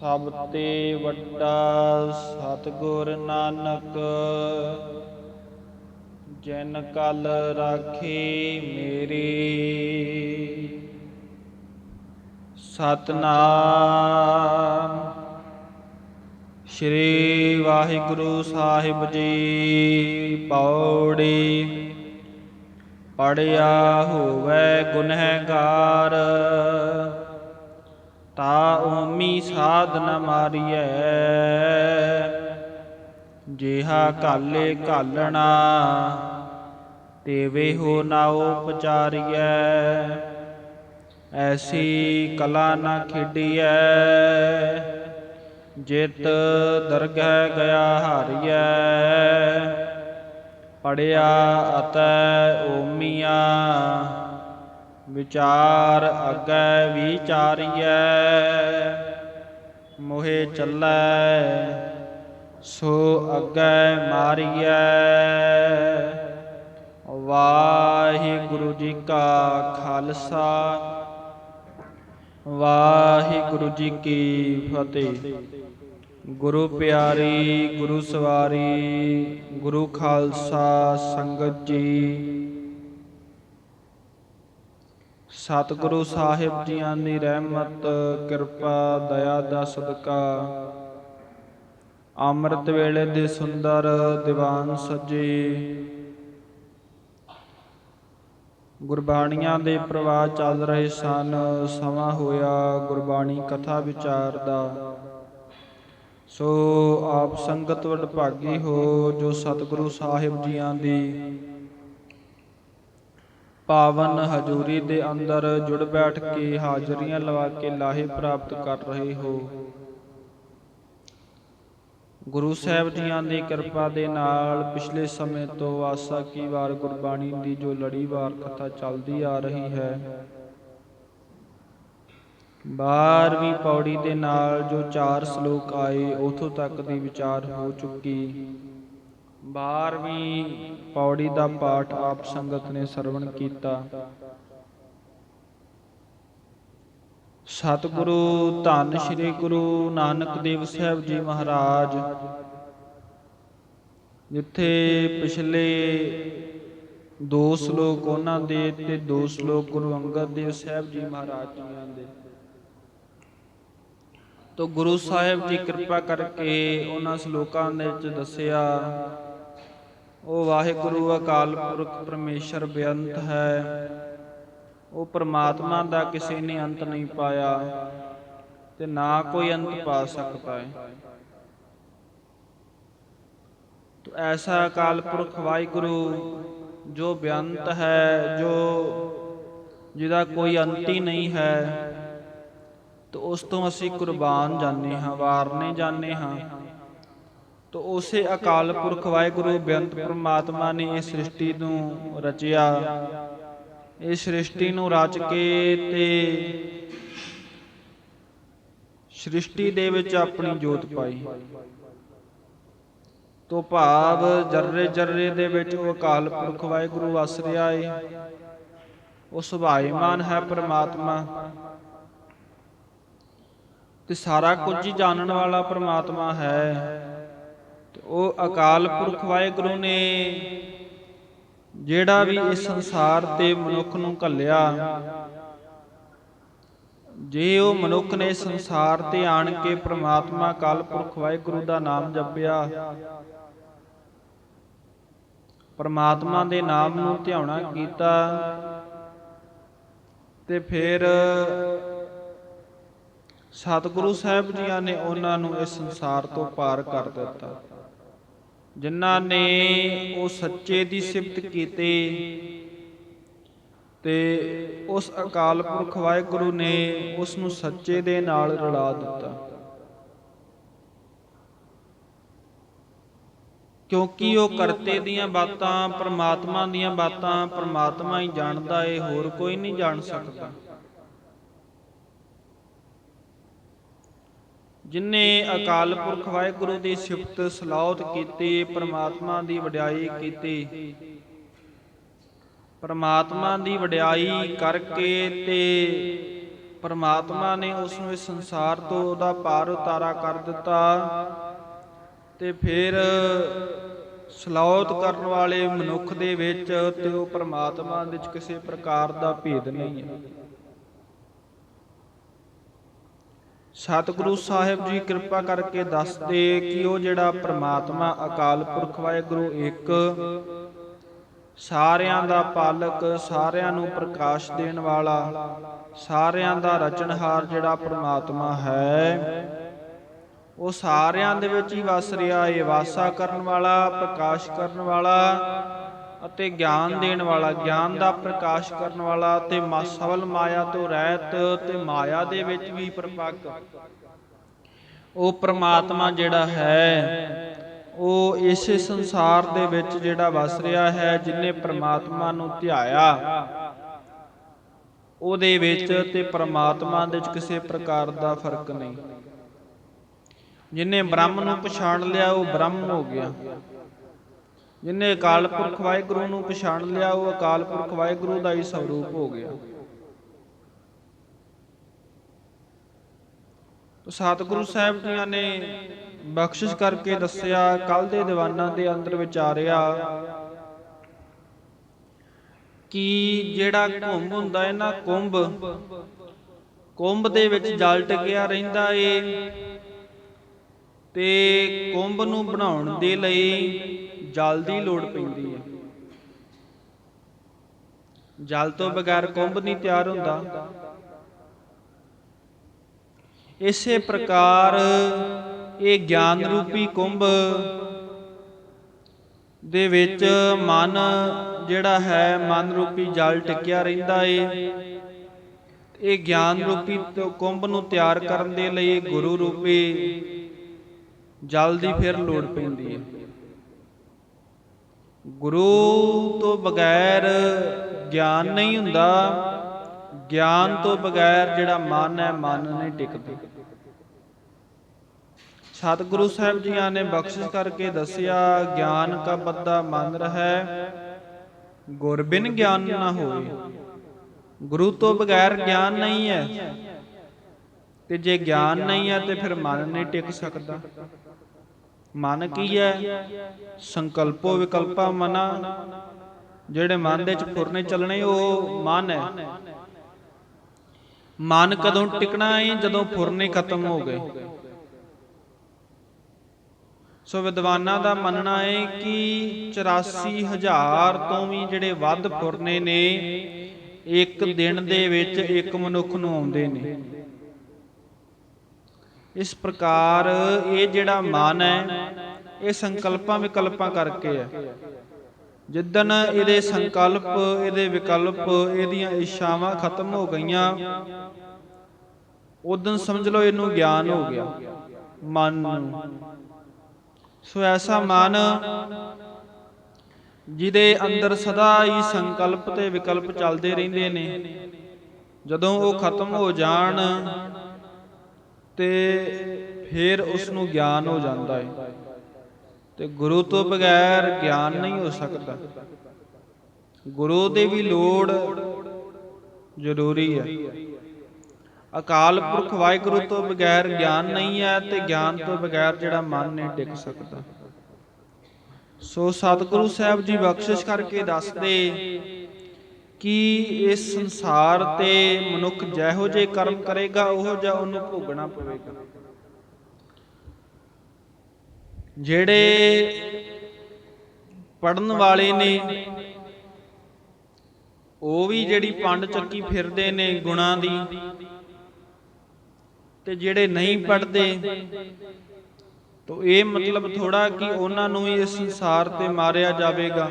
ਸਭ ਤੇ ਵੱਡਾ ਸਤਿਗੁਰ ਨਾਨਕ, ਜਿਨ ਕਲ ਰਾਖੀ ਮੇਰੀ। ਸਤਨਾਮ ਸ਼੍ਰੀ ਵਾਹਿਗੁਰੂ ਸਾਹਿਬ ਜੀ, ਪੌੜੀ ਪੜਿਆ ਹੋਵੇ ਗੁਨਹਗਾਰ। ਤਾ ਓਮੀ ਸਾਧ ਨ ਮਾਰੀਐ। ਜਿਹਾ ਕਾਲੇ ਕਾਲਣਾ ਤੇਵੇ ਹੋ ਨਾ ਪਚਾਰੀਐ ਐਸੀ ਕਲਾ ਨਾ ਖੇਡੀਐ ਜਿਤ ਦਰਗਹਿ ਗਿਆ ਹਾਰੀਐ। ਪੜਿਆ ਅਤੈ ਓਮੀਆਂ ਵਿਚਾਰ ਅੱਗੇ ਵਿਚਾਰੀਐ, ਮੋਹਿ ਚੱਲੈ, ਸੋ ਅੱਗੇ ਮਾਰੀਐ। ਵਾਹਿਗੁਰੂ ਜੀ ਕਾ ਖਾਲਸਾ, ਵਾਹਿਗੁਰੂ ਜੀ ਕੀ ਫਤਿਹ। ਗੁਰੂ ਪਿਆਰੀ, ਗੁਰੂ ਸਵਾਰੀ, ਗੁਰੂ ਖਾਲਸਾ ਸੰਗਤ ਜੀ ਸਤਿਗੁਰੂ ਸਾਹਿਬ ਜੀਆਂ ਦੀ ਰਹਿਮਤ, ਕਿਰਪਾ, ਦਇਆ ਦਾ ਸਦਕਾ। ਅੰਮ੍ਰਿਤ ਵੇਲੇ ਦੇ ਸੁੰਦਰ ਦੀਵਾਨ ਸਜੇ। ਗੁਰਬਾਣੀਆਂ ਦੇ ਪ੍ਰਵਾਹ ਚੱਲ ਰਹੇ ਸਨ, ਸਮਾਂ ਹੋਇਆ ਗੁਰਬਾਣੀ ਕਥਾ ਵਿਚਾਰ ਦਾ। ਸੋ ਆਪ ਸੰਗਤ ਵਡਭਾਗੀ ਹੋ, ਜੋ ਸਤਿਗੁਰੂ ਸਾਹਿਬ ਜੀਆਂ ਦੀ ਪਾਵਨ ਹਜ਼ੂਰੀ ਦੇ ਅੰਦਰ ਜੁੜ ਬੈਠ ਕੇ ਹਾਜ਼ਰੀਆਂ ਲਵਾ ਕੇ ਲਾਹੇ ਪ੍ਰਾਪਤ ਕਰ ਰਹੇ ਹੋ। ਗੁਰੂ ਸਾਹਿਬ ਜੀਆਂ ਦੀ ਕਿਰਪਾ ਦੇ ਨਾਲ ਪਿਛਲੇ ਸਮੇਂ ਤੋਂ ਆਸਾ ਕੀ ਵਾਰ ਗੁਰਬਾਣੀ ਦੀ ਜੋ ਲੜੀਵਾਰ ਕਥਾ ਚੱਲਦੀ ਆ ਰਹੀ ਹੈ 12ਵੀਂ ਪੌੜੀ ਦੇ ਨਾਲ ਜੋ ਚਾਰ ਸ਼ਲੋਕ ਆਏ, ਉਥੋਂ ਤੱਕ ਦੀ ਵਿਚਾਰ ਹੋ ਚੁੱਕੀ। 12ਵੀਂ ਪੌੜੀ ਦਾ ਪਾਠ ਆਪ ਸੰਗਤ ਨੇ ਸਰਵਣ ਕੀਤਾ। ਸਤਿਗੁਰੂ, ਧੰਨ ਸ੍ਰੀ ਗੁਰੂ ਨਾਨਕ ਦੇਵ ਸਾਹਿਬ ਜੀ ਮਹਾਰਾਜ, ਜਿੱਥੇ ਪਿਛਲੇ ਦੋ ਸ਼ਲੋਕ ਉਹਨਾਂ ਦੇ ਤੇ ਦੋ ਸ਼ਲੋਕ ਗੁਰੂ ਅੰਗਦ ਦੇਵ ਸਾਹਿਬ ਜੀ ਮਹਾਰਾਜ ਜੀਆਂ ਦੇ। ਤੋ ਗੁਰੂ ਸਾਹਿਬ ਜੀ ਕਿਰਪਾ ਕਰਕੇ ਉਹਨਾਂ ਸ਼ਲੋਕਾਂ ਦੇ ਵਿੱਚ ਦੱਸਿਆ ਉਹ ਵਾਹਿਗੁਰੂ ਅਕਾਲ ਪੁਰਖ ਪਰਮੇਸ਼ਰ ਬੇਅੰਤ ਹੈ। ਉਹ ਪਰਮਾਤਮਾ ਦਾ ਕਿਸੇ ਨੇ ਅੰਤ ਨਹੀਂ ਪਾਇਆ ਤੇ ਨਾ ਕੋਈ ਅੰਤ ਪਾ ਸਕਦਾ ਹੈ। ਤੋ ਐਸਾ ਅਕਾਲ ਪੁਰਖ ਵਾਹਿਗੁਰੂ ਜੋ ਬੇਅੰਤ ਹੈ, ਜੋ ਜਿਹਦਾ ਕੋਈ ਅੰਤ ਹੀ ਨਹੀਂ ਹੈ, ਤੋ ਉਸ ਤੋਂ ਅਸੀਂ ਕੁਰਬਾਨ ਜਾਂਦੇ ਹਾਂ, ਵਾਰਨੇ ਜਾਂਦੇ ਹਾਂ। ਤੋ ਉਸੇ ਅਕਾਲ ਪੁਰਖ ਵਾਹਿਗੁਰੂ ਬੇਅੰਤ ਪ੍ਰਮਾਤਮਾ ਨੇ ਇਹ ਸ੍ਰਿਸ਼ਟੀ ਨੂੰ ਰਚਿਆ। ਇਹ ਸ੍ਰਿਸ਼ਟੀ ਨੂੰ ਰਚ ਕੇ ਤੇ ਸ੍ਰਿਸ਼ਟੀ ਦੇ ਵਿੱਚ ਆਪਣੀ ਜੋਤ ਪਾਈ। ਤੋ ਭਾਵ ਜਰਰੇ ਜਰਰੇ ਦੇ ਵਿੱਚ ਉਹ ਅਕਾਲ ਪੁਰਖ ਵਾਹਿਗੁਰੂ ਵਸ ਰਿਹਾ ਏ। ਉਹ ਸੁਭਾਈਮਾਨ ਹੈ ਪ੍ਰਮਾਤਮਾ। ਤੇ ਸਾਰਾ ਕੁਝ ਹੀ ਜਾਣਨ ਵਾਲਾ ਪ੍ਰਮਾਤਮਾ ਹੈ। ਉਹ ਅਕਾਲ ਪੁਰਖ ਵਾਹਿਗੁਰੂ ਨੇ ਜਿਹੜਾ ਵੀ ਇਸ ਸੰਸਾਰ ਤੇ ਮਨੁੱਖ ਨੂੰ ਘੱਲਿਆ, ਜੇ ਉਹ ਮਨੁੱਖ ਨੇ ਸੰਸਾਰ ਤੇ ਆਣ ਕੇ ਪ੍ਰਮਾਤਮਾ ਅਕਾਲ ਪੁਰਖ ਵਾਹਿਗੁਰੂ ਦਾ ਨਾਮ ਜਪਿਆ, ਪ੍ਰਮਾਤਮਾ ਦੇ ਨਾਮ ਨੂੰ ਧਿਆਉਣਾ ਕੀਤਾ ਤੇ ਫਿਰ ਸਤਿਗੁਰੂ ਸਾਹਿਬ ਜੀਆਂ ਨੇ ਉਹਨਾਂ ਨੂੰ ਇਸ ਸੰਸਾਰ ਤੋਂ ਪਾਰ ਕਰ ਦਿੱਤਾ। ਜਿਨ੍ਹਾਂ ਨੇ ਉਹ ਸੱਚੇ ਦੀ ਸਿਫਤ ਕੀਤੀ ਤੇ ਉਸ ਅਕਾਲ ਪੁਰਖ ਵਾਹਿਗੁਰੂ ਨੇ ਉਸ ਨੂੰ ਸੱਚੇ ਦੇ ਨਾਲ ਰਲਾ ਦਿੱਤਾ। ਕਿਉਂਕਿ ਉਹ ਕਰਤੇ ਦੀਆਂ ਬਾਤਾਂ, ਪ੍ਰਮਾਤਮਾ ਦੀਆਂ ਬਾਤਾਂ ਪ੍ਰਮਾਤਮਾ ਹੀ ਜਾਣਦਾ ਏ, ਹੋਰ ਕੋਈ ਨਹੀਂ ਜਾਣ ਸਕਦਾ। ਜਿਨੇ ਅਕਾਲ ਪੁਰਖ ਵਾਹਿਗੁਰੂ ਦੀ ਸਿਫਤ ਸਲਾਉਤ ਕੀਤੀ, ਪ੍ਰਮਾਤਮਾ ਦੀ ਵਡਿਆਈ ਕੀਤੀ। ਪ੍ਰਮਾਤਮਾ ਦੀ ਵਡਿਆਈ ਕਰਕੇ ਤੇ ਪ੍ਰਮਾਤਮਾ ਨੇ ਉਸ ਨੂੰ ਇਸ ਸੰਸਾਰ ਤੋਂ ਉਹਦਾ ਪਾਰ ਉਤਾਰਾ ਕਰ ਦਿੱਤਾ ਤੇ ਫਿਰ ਸਲਾਉਤ ਕਰਨ ਵਾਲੇ ਮਨੁੱਖ ਦੇ ਵਿੱਚ ਤੇ ਉਹ ਪ੍ਰਮਾਤਮਾ ਵਿੱਚ ਕਿਸੇ ਪ੍ਰਕਾਰ ਦਾ ਭੇਦ ਨਹੀਂ ਹੈ। ਸਤਿਗੁਰੂ ਸਾਹਿਬ ਜੀ ਕਿਰਪਾ ਕਰਕੇ ਦੱਸਦੇ ਕਿ ਉਹ ਜਿਹੜਾ ਪ੍ਰਮਾਤਮਾ ਅਕਾਲ ਪੁਰਖ ਵਾਹਿਗੁਰੂ ਇੱਕ, ਸਾਰਿਆਂ ਦਾ ਪਾਲਕ, ਸਾਰਿਆਂ ਨੂੰ ਪ੍ਰਕਾਸ਼ ਦੇਣ ਵਾਲਾ, ਸਾਰਿਆਂ ਦਾ ਰਚਨਹਾਰ ਜਿਹੜਾ ਪ੍ਰਮਾਤਮਾ ਹੈ, ਉਹ ਸਾਰਿਆਂ ਦੇ ਵਿੱਚ ਹੀ ਵਸ ਰਿਹਾ ਏ ਵਾਸਾ ਕਰਨ ਵਾਲਾ, ਪ੍ਰਕਾਸ਼ ਕਰਨ ਵਾਲਾ ਅਤੇ ਗਿਆਨ ਦੇਣ ਵਾਲਾ, ਗਿਆਨ ਦਾ ਪ੍ਰਕਾਸ਼ ਕਰਨ ਵਾਲਾ ਤੇ ਮਾ- ਮਾਇਆ ਤੋਂ ਰਹਿਤ ਤੇ ਮਾਇਆ ਦੇ ਵਿੱਚ ਵੀ ਪ੍ਰਪੱਕ ਉਹ ਪ੍ਰਮਾਤਮਾ ਜਿਹੜਾ ਹੈ, ਉਹ ਇਸ ਸੰਸਾਰ ਦੇ ਵਿੱਚ ਜਿਹੜਾ ਵਸ ਰਿਹਾ ਹੈ, ਜਿਨੇ ਪ੍ਰਮਾਤਮਾ ਨੂੰ ਧਿਆਇਆ, ਉਹਦੇ ਵਿੱਚ ਤੇ ਪ੍ਰਮਾਤਮਾ ਦੇ ਵਿੱਚ ਕਿਸੇ ਪ੍ਰਕਾਰ ਦਾ ਫ਼ਰਕ ਨਹੀਂ। ਜਿਨੇ ਬ੍ਰਹਮ ਨੂੰ ਪਛਾਣ ਲਿਆ, ਉਹ ਬ੍ਰਹਮ ਹੋ ਗਿਆ। ਜਿਨੇ ਅਕਾਲ ਪੁਰਖ ਵਾਹਿਗੁਰੂ ਨੂੰ ਪਛਾਣ ਲਿਆ, ਉਹ ਅਕਾਲ ਪੁਰਖ ਵਾਹਿਗੁਰੂ ਦਾ ਹੀ ਸਰੂਪ ਹੋ ਗਿਆ। ਤੋ ਸਤਿਗੁਰੂ ਸਾਹਿਬ ਜੀਆਂ ਨੇ ਬਖਸ਼ਿਸ਼ ਕਰਕੇ ਦੱਸਿਆ ਕੱਲ ਦੇ ਦੀਵਾਨਾਂ ਦੇ ਅੰਦਰ ਵਿਚਾਰਿਆ ਕਿ ਜਿਹੜਾ ਕੁੰਭ ਹੁੰਦਾ ਹੈ ਨਾ ਕੁੰਭ ਕੁੰਭ ਦੇ ਵਿੱਚ ਜਲ ਟਕਿਆ ਰਹਿੰਦਾ ਏ ਤੇ ਕੁੰਭ ਨੂੰ ਬਣਾਉਣ ਦੇ ਲਈ ਜਲ ਦੀ ਲੋੜ ਪੈਂਦੀ ਹੈ। ਜਲ ਤੋਂ ਬਗੈਰ ਕੁੰਭ ਨਹੀਂ ਤਿਆਰ ਹੁੰਦਾ। ਇਸੇ ਪ੍ਰਕਾਰ ਇਹ ਗਿਆਨ ਰੂਪੀ ਕੁੰਭ ਦੇ ਵਿੱਚ ਮਨ ਜਿਹੜਾ ਹੈ, ਮਨ ਰੂਪੀ ਜਲ ਟਿਕਿਆ ਰਹਿੰਦਾ ਏ। ਇਹ ਗਿਆਨ ਰੂਪੀ ਕੁੰਭ ਨੂੰ ਤਿਆਰ ਕਰਨ ਦੇ ਲਈ ਗੁਰੂ ਰੂਪੀ ਜਲ ਦੀ ਫਿਰ ਲੋੜ ਪੈਂਦੀ ਹੈ। ਗੁਰੂ ਤੋਂ ਬਗੈਰ ਗਿਆਨ ਨਹੀਂ ਹੁੰਦਾ, ਗਿਆਨ ਤੋਂ ਬਗੈਰ ਜਿਹੜਾ ਮਨ ਹੈ, ਮਨ ਨਹੀਂ ਟਿਕਦਾ। ਸਤਿਗੁਰੂ ਸਾਹਿਬ ਜੀਆਂ ਨੇ ਬਖਸ਼ਿਸ਼ ਕਰਕੇ ਦੱਸਿਆ, ਗਿਆਨ ਕਾ ਬੱਦਾ ਮਨ ਰਹੈ, ਗੁਰ ਬਿਨ ਗਿਆਨ ਨਾ ਹੋਏ। ਗੁਰੂ ਤੋਂ ਬਗੈਰ ਗਿਆਨ ਨਹੀਂ ਹੈ। ਤੇ ਜੇ ਗਿਆਨ ਨਹੀਂ ਹੈ, ਤੇ ਫਿਰ ਮਨ ਨਹੀਂ ਟਿਕ ਸਕਦਾ। ਮਨ ਕੀ ਹੈ? ਸੰਕਲਪੋ ਵਿਕਲਪਾ ਮਨਾ। ਜਿਹੜੇ ਮਨ ਦੇ ਵਿੱਚ ਫੁਰਨੇ ਚੱਲਣੇ ਉਹ ਮਨ ਹੈ। ਮਨ ਕਦੋਂ ਟਿਕਣਾ ਹੈ ਜਦੋਂ ਫੁਰਨੇ ਖਤਮ ਹੋ ਗਏ। ਸੋ ਵਿਦਵਾਨਾਂ ਦਾ ਮੰਨਣਾ ਹੈ ਕਿ 84000 ਤੋਂ ਵੀ ਜਿਹੜੇ ਵੱਧ ਫੁਰਨੇ ਨੇ ਇੱਕ ਦਿਨ ਦੇ ਵਿੱਚ ਇੱਕ ਮਨੁੱਖ ਨੂੰ ਆਉਂਦੇ ਨੇ। ਇਸ ਪ੍ਰਕਾਰ ਇਹ ਜਿਹੜਾ ਮਨ ਹੈ, ਇਹ ਸੰਕਲਪਾਂ ਵਿਕਲਪਾਂ ਕਰਕੇ ਹੈ। ਜਿੱਦਨ ਇਹਦੇ ਸੰਕਲਪ, ਇਹਦੇ ਵਿਕਲਪ, ਇਹਦੀਆਂ ਇੱਛਾਵਾਂ ਖਤਮ ਹੋ ਗਈਆਂ ਉਦੋਂ ਸਮਝ ਲਓ ਇਹਨੂੰ ਗਿਆਨ ਹੋ ਗਿਆ, ਮਨ ਨੂੰ। ਸੋ ਐਸਾ ਮਨ ਜਿਹਦੇ ਅੰਦਰ ਸਦਾ ਹੀ ਸੰਕਲਪ ਤੇ ਵਿਕਲਪ ਚੱਲਦੇ ਰਹਿੰਦੇ ਨੇ। ਜਦੋਂ ਉਹ ਖਤਮ ਹੋ ਜਾਣ ਤੇ ਫਿਰ ਉਸ ਨੂੰ ਗਿਆਨ ਹੋ ਜਾਂਦਾ ਹੈ ਤੇ ਗੁਰੂ ਤੋਂ ਬਗੈਰ ਗਿਆਨ ਨਹੀਂ ਹੋ ਸਕਦਾ। ਗੁਰੂ ਦੇ ਵੀ ਲੋੜ ਜ਼ਰੂਰੀ ਹੈ। ਅਕਾਲ ਪੁਰਖ ਵਾਹਿਗੁਰੂ ਤੋਂ ਬਗੈਰ ਗਿਆਨ ਨਹੀਂ ਹੈ ਤੇ ਗਿਆਨ ਤੋਂ ਬਗੈਰ ਜਿਹੜਾ ਮਨ ਨਹੀਂ ਟਿਕ ਸਕਦਾ। ਸੋ ਸਤਿਗੁਰੂ ਸਾਹਿਬ ਜੀ ਬਖਸ਼ਿਸ਼ ਕਰਕੇ ਦੱਸਦੇ ਕਿ ਇਸ ਸੰਸਾਰ ਤੇ ਮਨੁੱਖ ਜਿਹੋ ਜੇ ਕਰਮ ਕਰੇਗਾ, ਉਹ ਜਿਹਾ ਉਹਨੂੰ ਭੋਗਣਾ ਪਵੇਗਾ। ਜਿਹੜੇ ਪੜਨ ਵਾਲੇ ਨੇ, ਉਹ ਵੀ ਜਿਹੜੀ ਪੰਡ ਚੱਕੀ ਫਿਰਦੇ ਨੇ ਗੁਣਾ ਦੀ, ਤੇ ਜਿਹੜੇ ਨਹੀਂ ਪੜਦੇ ਤੋ ਇਹ ਮਤਲਬ ਥੋੜਾ ਕਿ ਉਹਨਾਂ ਨੂੰ ਵੀ ਇਸ ਸੰਸਾਰ ਤੇ ਮਾਰਿਆ ਜਾਵੇਗਾ।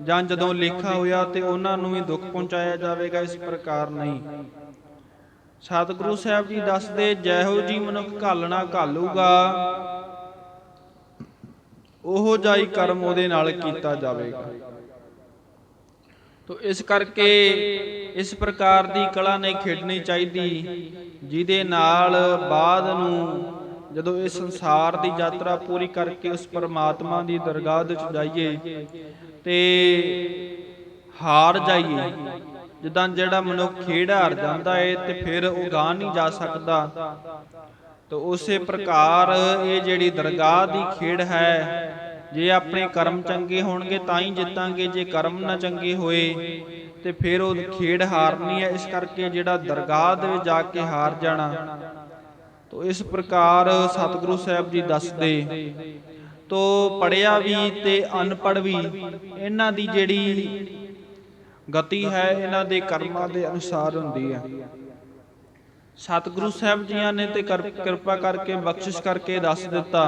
ਜਾਂ ਜਦੋਂ ਲੇਖਾ ਹੋਇਆ ਤੇ ਉਹਨਾਂ ਨੂੰ ਵੀ ਦੁੱਖ ਪਹੁੰਚਾਇਆ ਜਾਵੇਗਾ, ਇਸ ਪ੍ਰਕਾਰ ਨਹੀਂ। ਸਤਿਗੁਰੂ ਸਾਹਿਬ ਜੀ ਦੱਸਦੇ, ਜੈਹੋ ਜੀ ਮਨੁੱਖ ਘਾਲਣਾ ਘਾਲੂਗਾ, ਉਹੋ ਜਾਈ ਕਰਮ ਉਹਦੇ ਨਾਲ ਕੀਤਾ ਜਾਵੇਗਾ। ਤੋ ਇਸ ਕਰਕੇ ਇਸ ਪ੍ਰਕਾਰ ਦੀ ਕਲਾ ਨਹੀਂ ਖੇਡਣੀ ਚਾਹੀਦੀ, ਜਿਹਦੇ ਨਾਲ ਬਾਅਦ ਨੂੰ ਜਦੋਂ ਇਸ ਸੰਸਾਰ ਦੀ ਯਾਤਰਾ ਪੂਰੀ ਕਰਕੇ ਉਸ ਪਰਮਾਤਮਾ ਦੀ ਦਰਗਾਹ ਦੇ ਵਿੱਚ ਜਾਈਏ ਤੇ ਹਾਰ ਜਾਈਏ। ਜਿੱਦਾਂ ਜਿਹੜਾ ਮਨੁੱਖ ਖੇਡ ਹਾਰ ਜਾਂਦਾ ਏ ਤੇ ਫਿਰ ਉਹ ਗਾਂ ਨਹੀਂ ਜਾ ਸਕਦਾ। ਤੋ ਉਸੇ ਪ੍ਰਕਾਰ ਇਹ ਜਿਹੜੀ ਦਰਗਾਹ ਦੀ ਖੇਡ ਹੈ, ਜੇ ਆਪਣੇ ਕਰਮ ਚੰਗੇ ਹੋਣਗੇ ਤਾਂ ਹੀ ਜਿੱਤਾਂਗੇ, ਜੇ ਕਰਮ ਨਾ ਚੰਗੇ ਹੋਏ ਤੇ ਫਿਰ ਉਹ ਖੇਡ ਹਾਰਨੀ ਹੈ, ਇਸ ਕਰਕੇ ਜਿਹੜਾ ਦਰਗਾਹ ਦੇ ਵਿੱਚ ਜਾ ਕੇ ਹਾਰ ਜਾਣਾ। ਤੋ ਇਸ ਪ੍ਰਕਾਰ ਸਤਿਗੁਰੂ ਸਾਹਿਬ ਜੀ ਦੱਸਦੇ ਤੋ ਪੜਿਆ ਵੀ ਤੇ ਅਨਪੜ ਵੀ, ਇਹਨਾਂ ਦੀ ਜਿਹੜੀ ਗਤੀ ਹੈ, ਇਹਨਾਂ ਦੇ ਕਰਮਾਂ ਦੇ ਅਨੁਸਾਰ ਹੁੰਦੀ ਹੈ ਸਤਿਗੁਰੂ ਸਾਹਿਬ ਜੀਆਂ ਨੇ ਤੇ ਕਿਰਪਾ ਕਰਕੇ ਬਖਸ਼ਿਸ਼ ਕਰਕੇ ਦੱਸ ਦਿੱਤਾ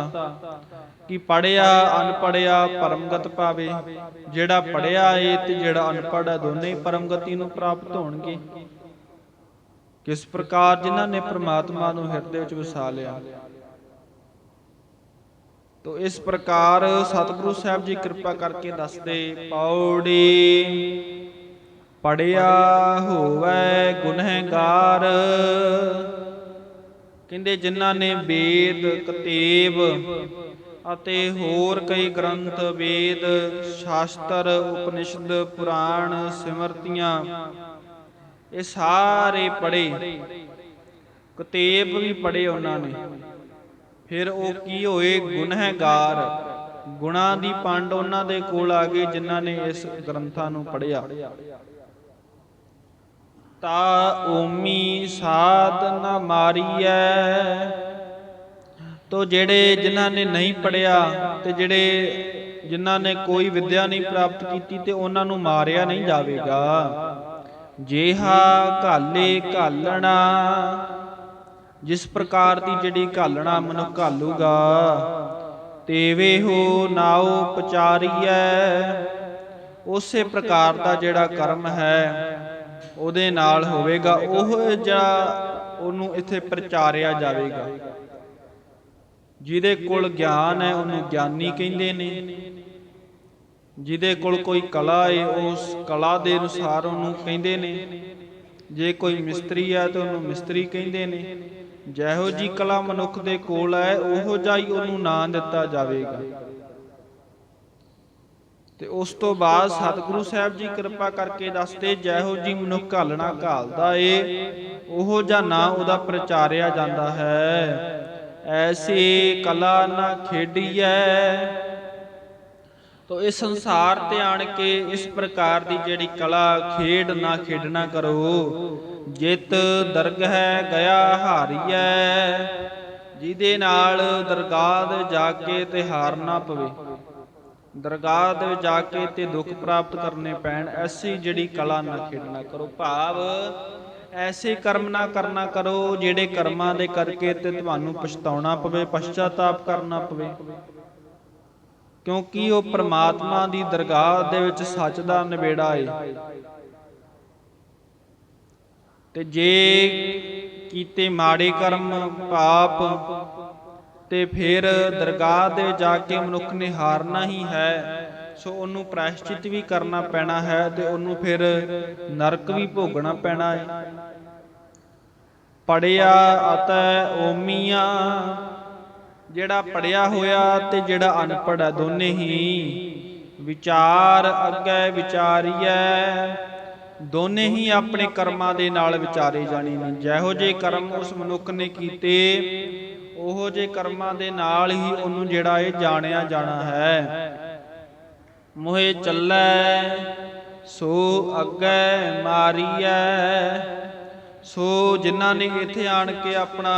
ਕਿ ਪੜਿਆ ਅਨਪੜਿਆ ਪਰਮਗਤ ਪਾਵੇ ਜਿਹੜਾ ਪੜਿਆ ਏ ਤੇ ਜਿਹੜਾ ਅਨਪੜ੍ਹ ਹੈ ਦੋਨੇ ਪਰਮਗਤੀ ਨੂੰ ਪ੍ਰਾਪਤ ਹੋਣਗੇ। ਕਿਸ ਪ੍ਰਕਾਰ ਜਿਨ੍ਹਾਂ ਨੇ ਪ੍ਰਮਾਤਮਾ ਨੂੰ ਹਿਰਦੇ ਵਿੱਚ ਵਸਾ ਲਿਆ। ਤੋ ਇਸ ਪ੍ਰਕਾਰ ਸਤਿਗੁਰੂ ਸਾਹਿਬ ਜੀ ਕਿਰਪਾ ਕਰਕੇ ਦੱਸਦੇ, ਪੌੜੀ ਪੜਿਆ ਹੋਵੇ ਗੁਨਹਗਾਰ ਕਹਿੰਦੇ ਜਿਨ੍ਹਾਂ ਨੇ ਵੇਦ, ਕਤੇਬ ਅਤੇ ਹੋਰ ਕਈ ਗ੍ਰੰਥ, ਵੇਦ, ਸ਼ਾਸਤਰ, ਉਪਨਿਸ਼ਦ, ਪੁਰਾਣ, ਸਿਮਰਤੀਆਂ, ਇਹ ਸਾਰੇ ਪੜੇ ਕਤੇਬ ਵੀ ਪੜੇ ਉਹਨਾਂ ਨੇ। ਫਿਰ ਉਹ ਕੀ ਹੋਏ? ਗੁਨਹਗਾਰ। ਗੁਣਾ ਦੀ ਪੰਡ ਉਹਨਾਂ ਦੇ ਕੋਲ ਆ ਗਏ ਜਿਨ੍ਹਾਂ ਨੇ ਇਸ ਗ੍ਰੰਥਾਂ ਨੂੰ ਪੜਿਆ ਤਾ ਓਮੀ ਸਾਧ ਨ ਮਾਰੀਐ। ਤੋ ਜਿਹੜੇ ਜਿਨ੍ਹਾਂ ਨੇ ਨਹੀਂ ਪੜਿਆ ਤੇ ਜਿਹੜੇ ਜਿਨ੍ਹਾਂ ਨੇ ਕੋਈ ਵਿਦਿਆ ਨਹੀਂ ਪ੍ਰਾਪਤ ਕੀਤੀ ਤੇ ਉਹਨਾਂ ਨੂੰ ਮਾਰਿਆ ਨਹੀਂ ਜਾਵੇਗਾ। ਜੇਹਾ ਘਾਲੇ ਘਾਲਣਾ। ਜਿਸ ਪ੍ਰਕਾਰ ਦੀ ਜਿਹੜੀ ਘਾਲਣਾ ਮਨੁ ਘਾਲੂਗਾ, ਤੇਵੇ ਹੋ ਨਾਉ ਪਚਾਰੀਐ। ਉਸੇ ਪ੍ਰਕਾਰ ਦਾ ਜਿਹੜਾ ਕਰਮ ਹੈ, ਉਹਦੇ ਨਾਲ ਹੋਵੇਗਾ, ਉਹ ਜਿਹੜਾ ਉਹਨੂੰ ਇੱਥੇ ਪ੍ਰਚਾਰਿਆ ਜਾਵੇਗਾ। ਜਿਹਦੇ ਕੋਲ ਗਿਆਨ ਹੈ, ਉਹਨੂੰ ਗਿਆਨੀ ਕਹਿੰਦੇ ਨੇ। ਜਿਹਦੇ ਕੋਲ ਕੋਈ ਕਲਾ ਹੈ, ਉਸ ਕਲਾ ਦੇ ਅਨੁਸਾਰ ਉਹਨੂੰ ਕਹਿੰਦੇ ਨੇ। ਜੇ ਕੋਈ ਮਿਸਤਰੀ ਹੈ, ਤਾਂ ਉਹਨੂੰ ਮਿਸਤਰੀ ਕਹਿੰਦੇ ਨੇ। ਜਿਹੋ ਜੀ ਕਲਾ ਮਨੁੱਖ ਦੇ ਕੋਲ ਹੈ, ਉਹੋ ਜਿਹਾ ਹੀ ਉਹਨੂੰ ਨਾਂ ਦਿੱਤਾ ਜਾਵੇਗਾ। ਤੇ ਉਸ ਤੋਂ ਬਾਅਦ ਸਤਿਗੁਰੂ ਸਾਹਿਬ ਜੀ ਕਿਰਪਾ ਕਰਕੇ ਦੱਸਦੇ, ਜਿਹੋ ਜੀ ਮਨੁੱਖ ਘਾਲਣਾ ਘਾਲਦਾ ਏ, ਉਹੋ ਜਿਹਾ ਨਾਂ ਉਹਦਾ ਪ੍ਰਚਾਰਿਆ ਜਾਂਦਾ ਹੈ। ਐਸੀ ਕਲਾ ਨਾ ਖੇਡੀਐ। ਤੋ ਇਸ ਸੰਸਾਰ ਤੇ ਆਣ ਕੇ ਇਸ ਪ੍ਰਕਾਰ ਦੀ ਜਿਹੜੀ ਕਲਾ ਖੇਡ ਨਾ ਖੇਡਣਾ ਕਰੋ। ਜਿਤ ਦਰਗਹ ਗਿਆ ਹਾਰੀਐ, ਜਿਹਦੇ ਨਾਲ ਦਰਗਾਹ ਦੇ ਜਾ ਕੇ ਤੇ ਹਾਰ ਨਾ ਪਵੇ। ਦਰਗਾਹ ਦੇ ਜਾ ਕੇ ਤੇ ਦੁੱਖ ਪ੍ਰਾਪਤ ਕਰਨੇ ਪੈਣ, ਐਸੀ ਜਿਹੜੀ ਕਲਾ ਨਾ ਖੇਡਣਾ ਕਰੋ। ਭਾਵ ਐਸੇ ਕਰਮ ਨਾ ਕਰਨਾ ਕਰੋ, ਜਿਹੜੇ ਕਰਮਾਂ ਦੇ ਕਰਕੇ ਤੇ ਤੁਹਾਨੂੰ ਪਛਤਾਉਣਾ ਪਵੇ, ਪਛਤਾਤਾਪ ਕਰਨਾ ਪਵੇ। ਕਿਉਂਕਿ ਉਹ ਪ੍ਰਮਾਤਮਾ ਦੀ ਦਰਗਾਹ ਦੇ ਵਿੱਚ ਸੱਚ ਦਾ ਨਿਬੇੜਾ ਏ। ਤੇ ਜੇ ਕੀਤੇ ਮਾੜੇ ਕਰਮ ਪਾਪ, ਤੇ ਫਿਰ ਦਰਗਾਹ ਦੇ ਜਾ ਕੇ ਮਨੁੱਖ ਨੇ ਹਾਰਨਾ ਹੀ ਹੈ, ਸੋ ਉਹਨੂੰ ਪ੍ਰਾਇਸ਼ਚਿਤ ਵੀ ਕਰਨਾ ਪੈਣਾ ਹੈ ਤੇ ਉਹਨੂੰ ਫਿਰ ਨਰਕ ਵੀ ਭੋਗਣਾ ਪੈਣਾ ਹੈ। ਪੜਿਆ ਅਤੇ ਓਮੀਆਂ, ਜਿਹੜਾ ਪੜਿਆ ਹੋਇਆ ਤੇ ਜਿਹੜਾ ਅਨਪੜ੍ਹ ਹੈ, ਦੋਨੇ ਹੀ ਵਿਚਾਰ ਅੱਗੇ ਵਿਚਾਰੀਐ। ਦੋਨੇ ਹੀ ਆਪਣੇ ਕਰਮਾਂ ਦੇ ਨਾਲ ਵਿਚਾਰੇ ਜਾਣੇ ਨੇ। ਜਿਹੋ ਜੇ ਕਰਮ ਉਸ ਮਨੁੱਖ ਨੇ ਕੀਤੇ, ਉਹੋ ਜੇ ਕਰਮਾਂ ਦੇ ਨਾਲ ਹੀ ਉਹਨੂੰ ਜਿਹੜਾ ਇਹ ਜਾਣਿਆ ਜਾਣਾ ਹੈ। ਮੋਹੇ ਚੱਲੈ, ਸੋ ਅੱਗੇ ਮਾਰੀਐ, ਸੋ ਜਿਨ੍ਹਾਂ ਨੇ ਇੱਥੇ ਆਣ ਕੇ ਆਪਣਾ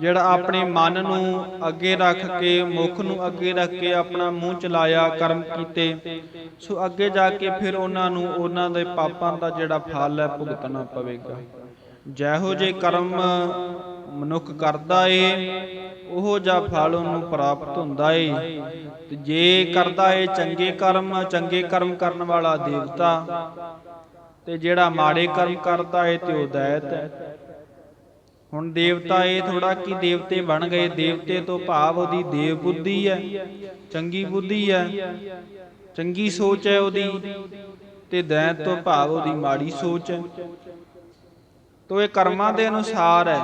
ਜਿਹੜਾ ਆਪਣੇ ਮਨ ਨੂੰ ਅੱਗੇ ਰੱਖ ਕੇ, ਮੁਖ ਨੂੰ ਅੱਗੇ ਰੱਖ ਕੇ ਆਪਣਾ ਮੂੰਹ ਚਲਾਇਆ, ਕਰਮ ਕੀਤੇ, ਸੋ ਅੱਗੇ ਜਾ ਕੇ ਫਿਰ ਉਹਨਾਂ ਨੂੰ ਉਹਨਾਂ ਦੇ ਪਾਪਾਂ ਦਾ ਜਿਹੜਾ ਫਲ ਹੈ ਭੁਗਤਣਾ ਪਵੇਗਾ। ਜਿਹੋ ਜੇ ਕਰਮ ਮਨੁੱਖ ਕਰਦਾ ਏ, ਉਹ ਜਿਹਾ ਫਲ ਉਹਨੂੰ ਪ੍ਰਾਪਤ ਹੁੰਦਾ ਏ। ਤੇ ਜੇ ਕਰਦਾ ਏ ਚੰਗੇ ਕਰਮ ਚੰਗੇ ਕਰਮ ਕਰਨ ਵਾਲਾ ਦੇਵਤਾ, ਤੇ ਜਿਹੜਾ ਮਾੜੇ ਕਰਮ ਕਰਦਾ ਏ ਤੇ ਉਹ ਦੈਤ ਹੈ। ਹੁਣ ਦੇਵਤਾ ਇਹ ਥੋੜਾ ਕਿ ਦੇਵਤੇ ਬਣ ਗਏ, ਦੇਵਤੇ ਤੋਂ ਭਾਵ ਉਹਦੀ ਦੇਵ ਬੁੱਧੀ ਹੈ, ਚੰਗੀ ਬੁੱਧੀ ਹੈ, ਚੰਗੀ ਸੋਚ ਹੈ ਉਹਦੀ ਤੇ ਦੈਂਤ ਤੋਂ ਭਾਵ ਉਹਦੀ ਮਾੜੀ ਸੋਚ ਹੈ। ਤੋ ਇਹ ਕਰਮਾਂ ਦੇ ਅਨੁਸਾਰ ਹੈ।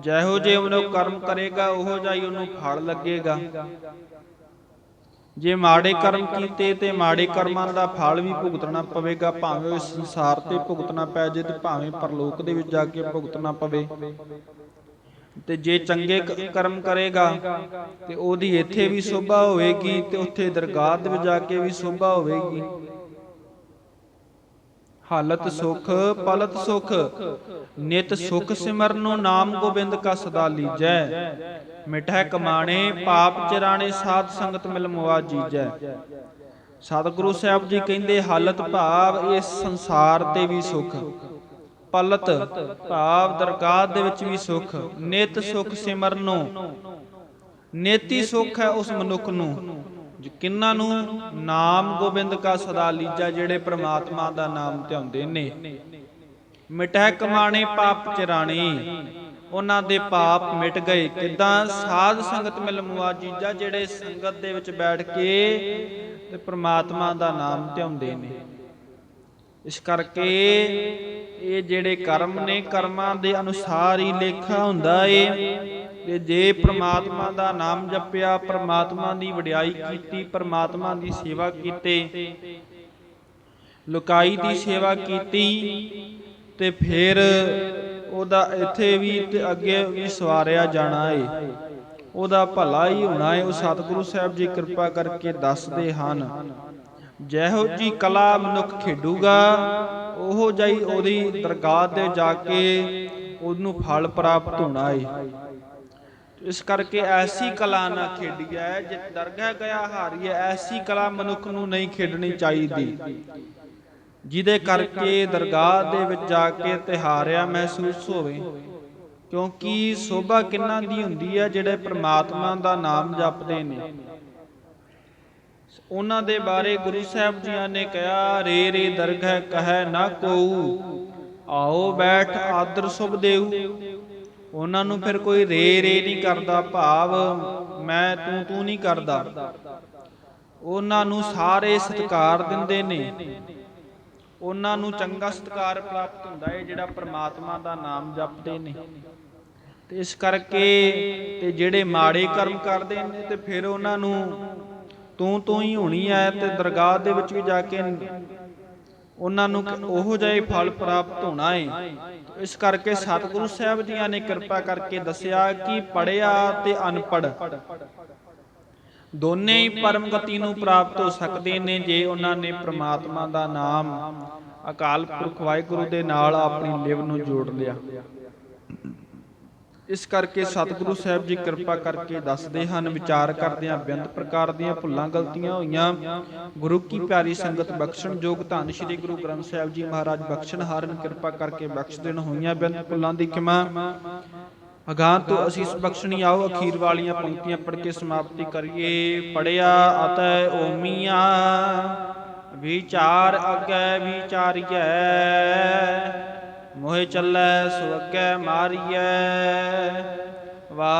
ਜਿਹੋ ਜੇ ਉਹਨੂੰ ਕਰਮ ਕਰੇਗਾ, ਉਹੋ ਜਿਹਾ ਹੀ ਉਹਨੂੰ ਫਲ ਲੱਗੇਗਾ। ਜੇ ਮਾੜੇ ਕਰਮ ਕੀਤੇ ਤੇ ਮਾੜੇ ਕਰਮਾਂ ਦਾ ਫਲ ਵੀ ਭੁਗਤਣਾ ਪਵੇਗਾ, ਭਾਵੇਂ ਉਹ ਇਸ ਸੰਸਾਰ ਤੇ ਭੁਗਤਣਾ ਪੈ ਜੇ ਤੇ ਭਾਵੇਂ ਪਰਲੋਕ ਦੇ ਵਿੱਚ ਜਾ ਕੇ ਭੁਗਤਣਾ ਪਵੇ। ਤੇ ਜੇ ਚੰਗੇ ਕਰਮ ਕਰੇਗਾ, ਤੇ ਉਹਦੀ ਇੱਥੇ ਵੀ ਸੋਭਾ ਹੋਵੇਗੀ ਤੇ ਉੱਥੇ ਦਰਗਾਹ ਦੇ ਵਿੱਚ ਜਾ ਕੇ ਵੀ ਸੋਭਾ ਹੋਵੇਗੀ। ਹਾਲਤ ਸੁਖ ਪਲਤ ਸੁਖ ਨਿਤ ਸੁਖ ਸਿਮਰਨੋ ਨਾਮ ਗੋਬਿੰਦ ਕਾ ਸਦਾ ਲੀਜੈ। ਮਿਠੈ ਕਮਾਣੇ ਪਾਪ ਚਰਾਣੇ ਸਾਧ ਸੰਗਤ ਮਿਲ ਮੁਆ ਜੀਜੈ ਸਤਿਗੁਰੂ ਸਾਹਿਬ ਜੀ ਕਹਿੰਦੇ ਹਾਲਤ ਭਾਵ ਇਸ ਸੰਸਾਰ ਤੇ ਵੀ ਸੁਖ। ਪਲਤ ਭਾਵ ਦਰਗਾਹ ਦੇ ਵਿੱਚ ਵੀ ਸੁਖ। ਨਿਤ ਸੁਖ ਸਿਮਰਨੋ ਨੇਤੀ ਸੁਖ ਹੈ ਉਸ ਮਨੁੱਖ ਨੂੰ। ਕਿੰਨਾਂ ਨੂੰ ਨਾਮ ਗੋਬਿੰਦ ਕਾ ਸਦਾ ਲੀਜਾ, ਜਿਹੜੇ ਪ੍ਰਮਾਤਮਾ ਦਾ ਨਾਮ ਧਿਆਉਂਦੇ ਨੇ। ਮਿਟਹਿ ਕਮਾਣੇ ਪਾਪ ਚਰਾਣੇ, ਉਹਨਾਂ ਦੇ ਪਾਪ ਮਿਟ ਗਏ। ਕਿਦਾਂ ਸਾਧ ਸੰਗਤ ਮਿਲ ਮੁਆ ਜਿਹੜੇ ਸੰਗਤ ਦੇ ਵਿੱਚ ਬੈਠ ਕੇ ਤੇ ਪ੍ਰਮਾਤਮਾ ਦਾ ਨਾਮ ਧਿਆਉਂਦੇ ਨੇ। ਇਸ ਕਰਕੇ ਇਹ ਜਿਹੜੇ ਕਰਮ ਨੇ, ਕਰਮਾਂ ਦੇ ਅਨੁਸਾਰ ਹੀ ਲੇਖਾ ਹੁੰਦਾ ਏ। ਤੇ ਜੇ ਪ੍ਰਮਾਤਮਾ ਦਾ ਨਾਮ ਜਪਿਆ, ਪ੍ਰਮਾਤਮਾ ਦੀ ਵਡਿਆਈ ਕੀਤੀ, ਪ੍ਰਮਾਤਮਾ ਦੀ ਸੇਵਾ ਕੀਤੀ, ਲੁਕਾਈ ਦੀ ਸੇਵਾ ਕੀਤੀ, ਤੇ ਫਿਰ ਉਹਦਾ ਇੱਥੇ ਵੀ ਤੇ ਅੱਗੇ ਵੀ ਸਵਾਰਿਆ ਜਾਣਾ ਏ। ਉਹਦਾ ਭਲਾ ਹੀ ਹੋਣਾ ਏ। ਉਹ ਸਤਿਗੁਰੂ ਸਾਹਿਬ ਜੀ ਕਿਰਪਾ ਕਰਕੇ ਦੱਸਦੇ ਹਨ, ਜਿਹੋ ਜੀ ਕਲਾ ਮਨੁੱਖ ਖੇਡੂਗਾ, ਉਹੋ ਜਾਈ ਉਹਦੀ ਦਰਗਾਹ ਤੇ ਜਾ ਕੇ ਉਹਨੂੰ ਫਲ ਪ੍ਰਾਪਤ ਹੋਣਾ ਏ। ਇਸ ਕਰਕੇ ਐਸੀ ਕਲਾ ਨਾ ਖੇਡੀਐ ਜੇ ਦਰਗਾਹ ਗਿਆ ਹਾਰੀਏ, ਐਸੀ ਕਲਾ ਮਨੁੱਖ ਨੂੰ ਨਹੀਂ ਖੇਡਣੀ ਚਾਹੀਦੀ। ਜਿਹਦੇ ਕਰਕੇ ਦਰਗਾਹ ਦੇ ਵਿੱਚ ਜਾ ਕੇ ਤਿਹਾਰਿਆ ਮਹਿਸੂਸ ਹੋਵੇ। ਕਿਉਂਕਿ ਸੋਭਾ ਕਿੰਨਾਂ ਦੀ ਹੁੰਦੀ ਹੈ, ਜਿਹੜੇ ਪ੍ਰਮਾਤਮਾ ਦਾ ਨਾਮ ਜਪਦੇ ਨੇ। ਉਹਨਾਂ ਦੇ ਬਾਰੇ ਗੁਰੂ ਸਾਹਿਬ ਜੀਆਂ ਨੇ ਕਿਹਾ, ਰੇ ਰੇ ਦਰਗਹਿ ਕਹੈ ਨਾ ਕੋਊ, ਆਓ ਬੈਠ ਆਦਰ ਸੁਭ ਦੇਉ ਉਹਨਾਂ ਨੂੰ ਫਿਰ ਕੋਈ ਰੇ ਰੇ ਨਹੀਂ ਕਰਦਾ ਭਾਵ, ਮੈਂ ਤੂੰ ਤੂੰ ਨਹੀਂ ਕਰਦਾ। ਉਹਨਾਂ ਨੂੰ ਸਾਰੇ ਸਤਿਕਾਰ ਦਿੰਦੇ ਨੇ। ਉਹਨਾਂ ਨੂੰ ਚੰਗਾ ਸਤਿਕਾਰ ਪ੍ਰਾਪਤ ਹੁੰਦਾ ਹੈ, ਜਿਹੜਾ ਪ੍ਰਮਾਤਮਾ ਦਾ ਨਾਮ ਜਪਦੇ ਨੇ। ਤੇ ਇਸ ਕਰਕੇ ਤੇ ਜਿਹੜੇ ਮਾੜੇ ਕਰਮ ਕਰਦੇ ਨੇ, ਤੇ ਫਿਰ ਉਹਨਾਂ ਨੂੰ ਤੂੰ ਤੂੰ ਹੀ ਹੋਣੀ ਹੈ ਤੇ ਦਰਗਾਹ ਦੇ ਵਿੱਚ ਵੀ ਜਾ ਕੇ ਉਹਨਾਂ ਨੂੰ ਉਹੋ ਜਿਹਾ ਫਲ ਪ੍ਰਾਪਤ ਹੋਣਾ ਹੈ। ਇਸ ਕਰਕੇ ਸਤਿਗੁਰੂ ਸਾਹਿਬ ਜੀਆਂ ਨੇ ਕਿਰਪਾ ਕਰਕੇ ਦੱਸਿਆ ਕਿ ਪੜਿਆ ਤੇ ਅਨਪੜ ਦੋਨੇ ਹੀ ਪਰਮ ਗਤੀ ਨੂੰ ਪ੍ਰਾਪਤ ਹੋ ਸਕਦੇ ਨੇ ਜੇ ਉਹਨਾਂ ਨੇ ਪ੍ਰਮਾਤਮਾ ਦਾ ਨਾਮ ਅਕਾਲ ਪੁਰਖ ਵਾਹਿਗੁਰੂ ਦੇ ਨਾਲ ਆਪਣੀ ਲਿਵ ਨੂੰ ਜੋੜ ਲਿਆ। ਇਸ ਕਰਕੇ ਸਤਿਗੁਰੂ ਸਾਹਿਬ ਜੀ ਕਿਰਪਾ ਕਰਕੇ ਦੱਸਦੇ ਹਨ, ਵਿਚਾਰ ਕਰਦਿਆਂ ਆ ਪ੍ਰਕਾਰ ਦੀਆਂ ਭੁੱਲਾਂ ਗਲਤੀਆਂ ਹੋਈਆਂ। ਗੁਰੂ ਕੀ ਪਿਆਰੀ ਸੰਗਤ ਬਖਸ਼ਣ ਜੋਗ ਧੰਨ ਸ੍ਰੀ ਗੁਰੂ ਗ੍ਰੰਥ ਸਾਹਿਬ ਜੀ ਮਹਾਰਾਜ ਬਖਸ਼ਣ ਹਾਰਨ ਕਿਰਪਾ ਕਰਕੇ ਬਖਸ਼ ਦੇਣ ਹੋਈਆਂ ਬੇਅੰਤ ਭੁੱਲਾਂ ਦੀ ਖਿਮਾ। ਅਗਾਂ ਤੋਂ ਅਸੀਂ ਬਖਸ਼ਣੀ ਆਓ, ਅਖੀਰ ਵਾਲੀਆਂ ਪੰਕਤੀਆਂ ਪੜ੍ਹ ਕੇ ਸਮਾਪਤੀ ਕਰੀਏ। ਪੜਿਆ ਅਤੈ ਓਮੀਆਂ, ਵਿਚਾਰ ਅਗੈ ਵਿਚਾਰੀਐ। ਮੋਹਿ ਚੱਲੈ ਸੁਅਗੈ ਮਾਰੀਐ।